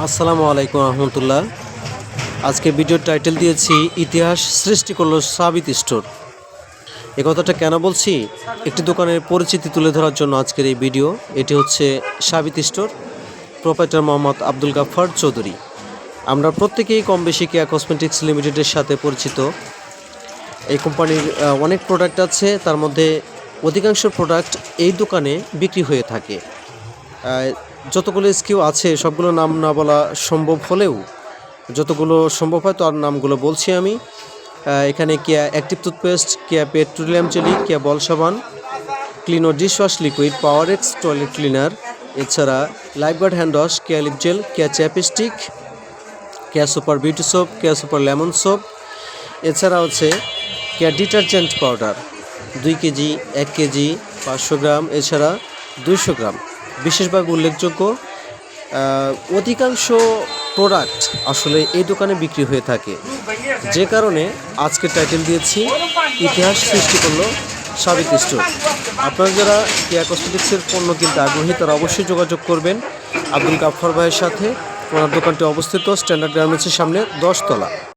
আসসালামু আলাইকুম রহমতুল্লাহ। আজকে ভিডিওর টাইটেল দিয়েছি, ইতিহাস সৃষ্টি করল সাবিত স্টোর। এ কথাটা কেন বলছি? একটি দোকানের পরিচিতি তুলে ধরার জন্য আজকের এই ভিডিও। এটি হচ্ছে সাবিত স্টোর, প্রোপাইটার মোহাম্মদ আব্দুল গাফফার চৌধুরী। আমরা প্রত্যেকেই কম বেশি কেয়া কসমেটিক্স লিমিটেডের সাথে পরিচিত। এই কোম্পানির অনেক প্রোডাক্ট আছে, তার মধ্যে অধিকাংশ প্রোডাক্ট এই দোকানে বিক্রি হয়ে থাকে। যতগুলো স্কিউ আছে, সবগুলো নাম না বলা সম্ভব হলেও যতগুলো সম্ভব হয় তার নামগুলো বলছি আমি। এখানে Keya active toothpaste Keya petroleum jelly Keya ball সাবান Clino dishwash liquid power X toilet cleaner এছাড়া Lifeguard hand wash Keya lip gel Keya chapstick Keya super beauty soap Keya super lemon soap এছাড়া হচ্ছে Keya detergent powder দুই KG, এক KG, পাঁচশো gram, এছাড়া দুইশো গ্রাম। বিশেষভাবে উল্লেখযোগ্য অধিকাংশ প্রোডাক্ট আসলে এই দোকানে বিক্রি হয়ে থাকে। যে কারণে আজকে টাইটেল দিয়েছি, ইতিহাস সৃষ্টি করল সাবিত স্টোর। আপনারা যারা কেয়া কসমেটিক্সের পণ্য কিনতে আগ্রহী, তারা অবশ্যই যোগাযোগ করবেন আব্দুল গাফর ভাইয়ের সাথে। ওনার দোকানটি অবস্থিত স্ট্যান্ডার্ড গার্মেন্টসের সামনে দশতলা।